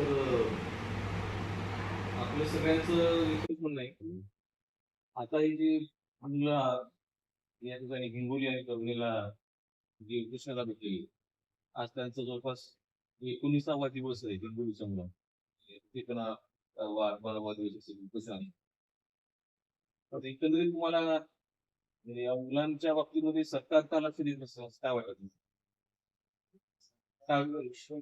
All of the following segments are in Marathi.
तर आपल्या सगळ्यांचं एकच म्हणणं आहे. आता ही जी मुलं या ठिकाणी हिंगोली आणि कवनेला जी कृष्णाला भेटलेली आज त्यांचा जवळपास एकोणीसावा दिवस आहे हिंगोली तर एकंदरीत तुम्हाला म्हणजे या मुलांच्या बाबतीमध्ये सरकार का लक्ष देत नसतं काय वाटत काय वाटतं? हा? म्हणजे अं,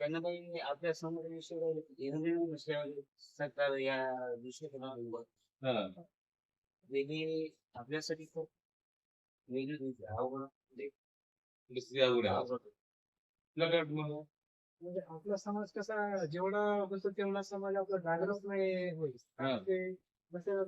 त्यांना काही आपल्यासमोर नसल्यावर सरकार या दृष्टिकोनातून. हा. वेगळी आपल्यासाठी खूप वेगळी. अवघड म्हणजे अवघड. तुला काय? म्हणजे आपला समाज कसा जेवढा होतो तेवढा समाज आपला जागरूक नाही होईल. ते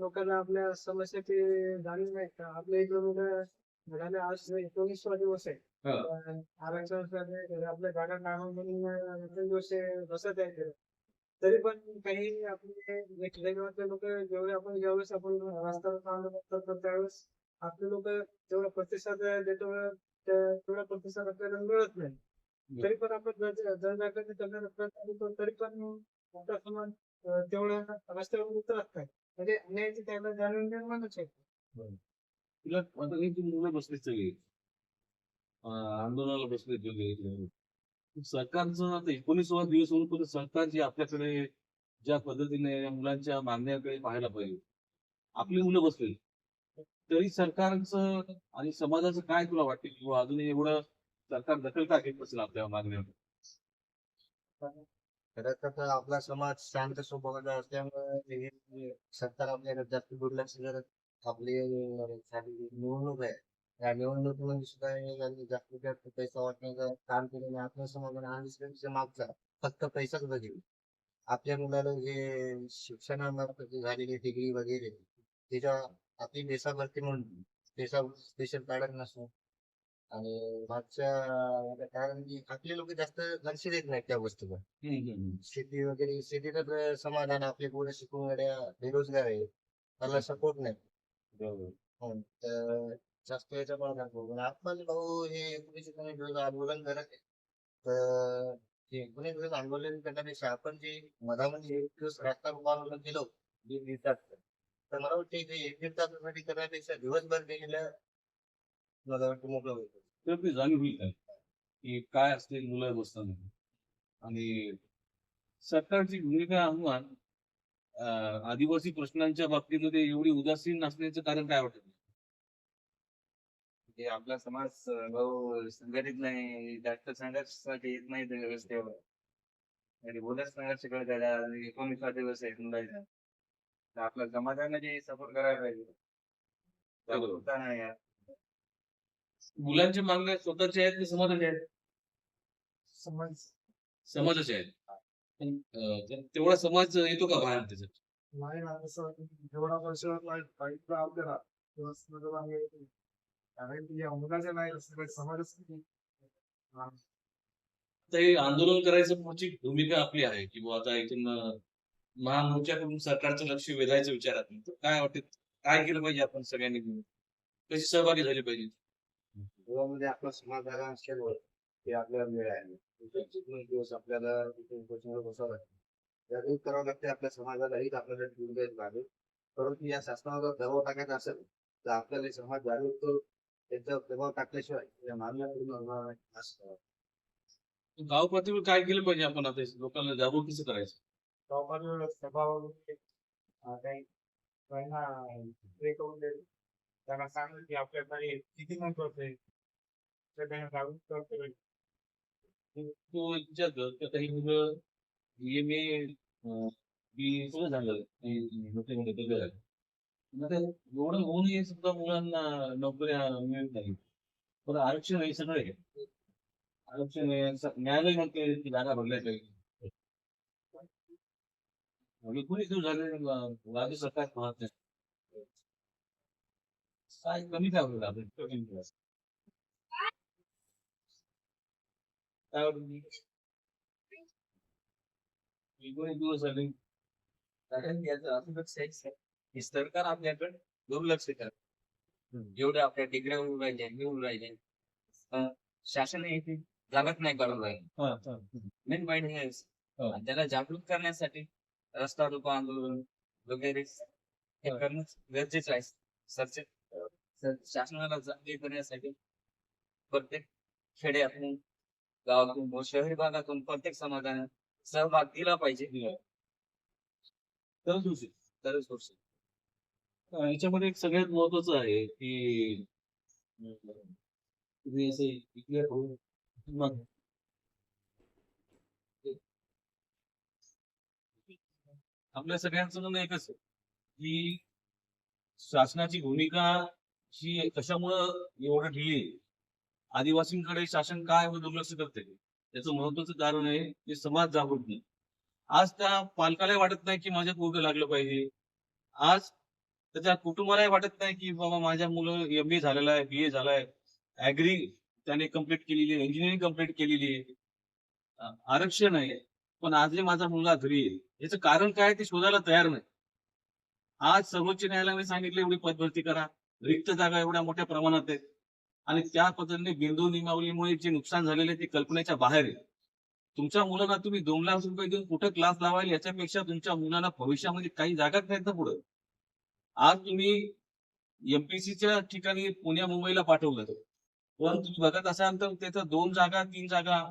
लोकांना आपल्या समस्याची जाणीव नाही का आपल्या इकडे मुलं झाले आज एकोणीसवा दिवस आहे. पण आरक्षणासाठी आपल्या जागा काढून म्हणून दिवस बसत आहे. तरी पण काही आपले खेडेगावातले लोक जेवढे आपण ज्यावेळेस आपण रस्त्यावर चालू बघतो तर त्यावेळेस आपले लोक जेवढा प्रतिसाद देतो तेवढा प्रतिसाद आपल्याला मिळत नाही. तरी पण आपण जर जर जागृती करण्याचा प्रयत्न करतो तरी पण मोठा समाज अं, तेवढं रस्त्यावर उतरत नाही. म्हणजे अन्यायाची त्याला जाणीव निर्माणच आहे तुला आता मुलं बसली सगळी. आंदोलनाला बसले सगळे सरकारचं आता एकोणीसवा दिवस होऊन पण सरकार जे आपल्याकडे ज्या पद्धतीने या मुलांच्या मागण्याकडे पाहायला पाहिजे. आपली मुलं बसली तरी सरकारचं आणि समाजाचं काय तुला वाटते? किंवा अजून एवढं सरकार दखल का घेत बसेल आपल्या मागण्यावर? खरं तर आपला समाज शांत स्वभावाचा असल्यामुळे हे सरकार आपल्याकडे जास्त दुर्लक्ष करत आपली झालेली निवडणूक आहे. या निवडणुकीमध्ये सुद्धा यांनी जास्तीत जास्त पैसा वाटण्याचं काम केलं आणि हा दुसऱ्याच्या मागचा फक्त पैसाच बघेल. आपल्या मुलाला जे शिक्षणामार्फत झालेली डिग्री वगैरे त्याच्या आपली देशाभरती म्हणून देशा स्पेशल काढत नसतो आणि मागच्या कारण की आपले लोक जास्त लक्ष देत नाहीत त्या गोष्टीवर शेती वगैरे शेती तर समाधान आपले पोरं शिकून बेरोजगार आहे त्याला सपोर्ट नाही. तर जास्त याच्या मागं पण आपण भाऊ हे एकोणीसशे आंदोलन करत आहे. तर ते एकोणीस दिवस आंदोलन करण्यापेक्षा आपण जे मधामध्ये एक दिवस रस्ता रोको आंदोलन केलं दीड दिवसात तर मला वाटतं ते एक दीड तासासाठी करण्यापेक्षा दिवसभर केलेलं मला वाटतं मोकळं होईल. ती जाणीव होईल काय? की काय असते मुलं बसताना? आणि सरकारची भूमिका आव्हान आदिवासी प्रश्नांच्या बाबतीमध्ये एवढी उदासीन असण्याचं कारण काय वाटत म्हणजे आपला समाज भाऊ संघटित नाही जास्त संघर्षासाठी येत नाही त्या रस्त्यावर आणि बोलत संघर्ष करत आहे आणि एकोणीसवा दिवस आहे मुंबईचा तर आपल्या समाजाने जे सपोर्ट करायला पाहिजे. मुलांच्या मागण्या स्वतःच्या आहेत की समाजाच्या आहेत? समाज. समाजाच्या आहेत. तेवढा समाज येतो का बाहेर त्याच्यात नाही ना असं जेवढा वर्षावर नाही. कारण की समाजच. हा. हे आंदोलन करायचं पुढची भूमिका आपली आहे की बुवा आता इथून महामोर्चाकडून सरकारचं लक्ष वेधायचं विचारात नाही. तर काय वाटतं काय केलं पाहिजे आपण सगळ्यांनी? कशी सहभागी झाली पाहिजे गोवामध्ये आपला समाज झाला असल्यामुळे ते आपल्याला वेळ आहे दिवस आपल्याला तिथे उपोषणाला बसावं लागतं जागृत करावं लागते आपल्या समाजाला हीच आपल्याला निर्णय लागेल. परंतु या शासनावर दबाव टाकायचा असेल तर आपल्याला हे समाज जागृत करून त्यांचा दबाव टाकल्याशिवाय या मागण्या पूर्ण होणार नाही असं गाव पातळीवर काय केलं पाहिजे आपण आता? लोकांना जागरूक कसं करायचं? गावाकडे स्वभाव अं, काही त्यांना हे करून देईल त्यांना सांगेल की आपल्याकडे किती महत्वाचं आहे. त्यांना जागरूक करतो तो विचारतो की काही मुलं एम झालं. एवढं होऊनही सुद्धा मुलांना नोकऱ्या मिळत नाही पण आरक्षण हे सगळं आहे. आरक्षण न्यायालय म्हणते की जागा भरल्या पाहिजे म्हणजे कुणी सुरू झाले राज्य सरकार पाहत नाही. काय कमी काय होईल आपण कमी केलं. काय वाटतं? कारण याचं असं लक्ष आहे की सरकार आपल्याकडे दुर्लक्ष करत जेवढे आपल्या डिग्र्या मिळून राहिले मिळून राहिल्या शासन येथे जागत नाही करत राहिले मेन पॉईंट हे त्याला जागृत करण्यासाठी रस्ता रोको आंदोलन वगैरे हे करणं गरजेचं आहे सरचे शासनाला जागे करण्यासाठी प्रत्येक खेड्यातून गावातून व शहरी भागातून प्रत्येक समाजाने सहभाग दिला पाहिजे तरच. तरच याच्यामध्ये एक सगळ्यात महत्वाचं आहे की तुम्ही असे होऊन आपल्या सगळ्यांचं म्हणणं एकच आहे की शासनाची भूमिका ही कशामुळं एवढं ढिली आहे? आदिवासींकडे शासन काय व दुर्लक्ष करते. त्याचं महत्वाचं कारण आहे की समाज जागृत नाही आज त्या पालकाला वाटत नाही की माझ्या पोरगं लागलं पाहिजे. आज त्याच्या कुटुंबालाही वाटत नाही की बाबा माझ्या मुलं एम ए झालेला आहे बी ए झालाय ऍग्री त्याने कंप्लीट केलेली आहे इंजिनिअरिंग कंप्लीट केलेली आहे. आरक्षण आहे. पण आजही माझा मुलगा घरी आहे. याचं कारण काय ते शोधायला तयार नाही. आज सर्वोच्च न्यायालयाने सांगितलं एवढी पदभरती करा. रिक्त जागा एवढ्या मोठ्या प्रमाणात आहेत. आणि त्या पद्धतीने बिंदू नियमावलीमुळे जे नुकसान झालेले ते कल्पनेच्या बाहेर आहे. तुमच्या मुलांना तुम्ही दोन लाख रुपये देऊन कुठं क्लास लावायला याच्यापेक्षा तुमच्या मुलांना भविष्यामध्ये काही जागाच नाही ना पुढे. आज तुम्ही एमपीसीच्या ठिकाणी पुण्या मुंबईला पाठवलं पण तुम्ही बघत असाल तर त्याचं दोन जागा तीन जागा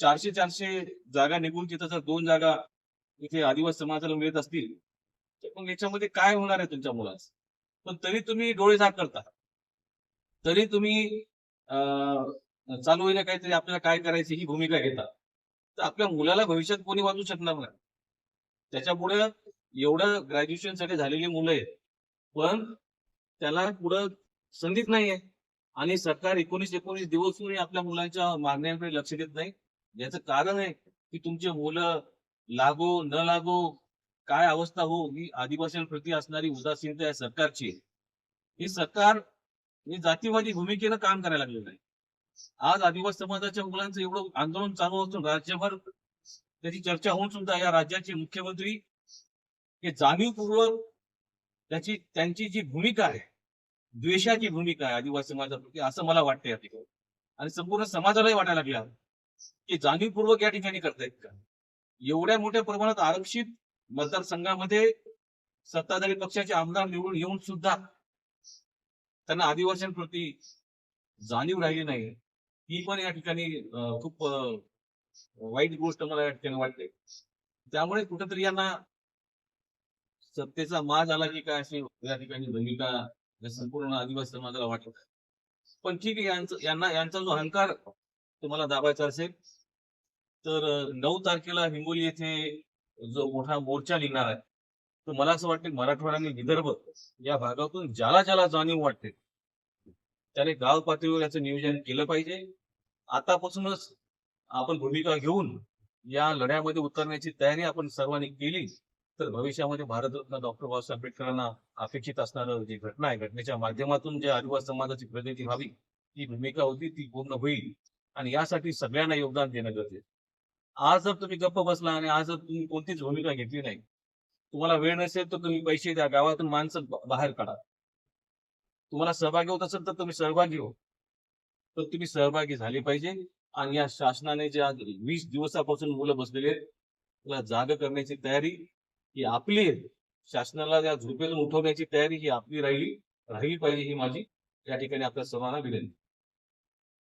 चारशे चारशे जागा निघून तिथं जर दोन जागा इथे आदिवासी समाजाला मिळत असतील तर मग याच्यामध्ये काय होणार आहे तुमच्या मुलास पण तरी तुम्ही डोळे झाक करता. तरी तुम्ही अं, चालू होईल काहीतरी आपल्याला काय करायची ही भूमिका घेता तर आपल्या मुलाला भविष्यात कोणी वाचू शकणार नाही. त्याच्यापुढे एवढं ग्रॅज्युएशनसाठी झालेली मुलं आहेत. पण त्याला पुढं संधीच नाहीये. आणि सरकार एकोणीस एकोणीस दिवस आपल्या मुलांच्या मागण्यांकडे लक्ष देत नाही. याचं कारण आहे की तुमचे मुलं लागो न लागो काय अवस्था हो ही आदिवासींप्रती असणारी उदासीनता आहे सरकारची ही सरकार ही जातीवादी भूमिकेनं काम करायला लागलेलं आहे. आज आदिवासी समाजाच्या मुलांचं एवढं आंदोलन चालू असून राज्यभर त्याची चर्चा होऊन सुद्धा या राज्याचे मुख्यमंत्री हे जाणीवपूर्वक त्याची त्यांची जी भूमिका आहे द्वेषाची भूमिका आहे आदिवासी समाजाप्रती असं मला वाटतं या ठिकाणी. आणि संपूर्ण समाजालाही वाटायला लागल्या की जाणीवपूर्वक या ठिकाणी करतायत का? एवढ्या मोठ्या प्रमाणात आरक्षित मतदारसंघामध्ये सत्ताधारी पक्षाचे आमदार निवडून येऊन सुद्धा त्यांना आदिवासींप्रती जाणीव राहिली नाही ही पण या ठिकाणी खूप वाईट गोष्ट मला या ठिकाणी वाटते. त्यामुळे कुठेतरी यांना सत्तेचा माज आला की काय अशी या ठिकाणी भूमिका संपूर्ण आदिवासी समाजाला वाटत पण ठीक आहे यांचं यांना यांचा जो अहंकार तुम्हाला दाबायचा असेल तर नऊ तारखेला हिंगोली येथे जो मोठा मोर्चा निघणार आहे तर मला असं वाटतं मराठवाडा आणि विदर्भ या भागातून ज्याला ज्याला जाणीव वाटते त्याने गाव पातळीवर याचं नियोजन केलं पाहिजे. आतापासूनच आपण भूमिका घेऊन या लढ्यामध्ये उतरण्याची तयारी आपण सर्वांनी केली तर भविष्यामध्ये भारतरत्न डॉक्टर बाबासाहेब आंबेडकरांना अपेक्षित असणारं जी घटना आहे घटनेच्या माध्यमातून जे आदिवासी समाजाची प्रगती व्हावी ती भूमिका होती ती पूर्ण होईल. आणि यासाठी सगळ्यांना योगदान देणं गरजेचं आज जर तुम्ही गप्प बसला आणि आज जर तुम्ही कोणतीच भूमिका घेतली नाही तुम्हाला वेळ नसेल तर तुम्ही पैसे द्या गावातून माणसं बाहेर काढा. तुम्हाला सहभागी होत असेल तर तुम्ही सहभागी हो तर तुम्ही सहभागी झाले पाहिजे आणि या शासनाने जे आज वीस दिवसापासून मुलं बसलेले आहेत त्याला जाग करण्याची तयारी ही आपली शासनाला या झोपेतून उठवण्याची तयारी ही आपली राहिली राहिली पाहिजे ही माझी. या ठिकाणी आपल्या सर्वांना विनंती.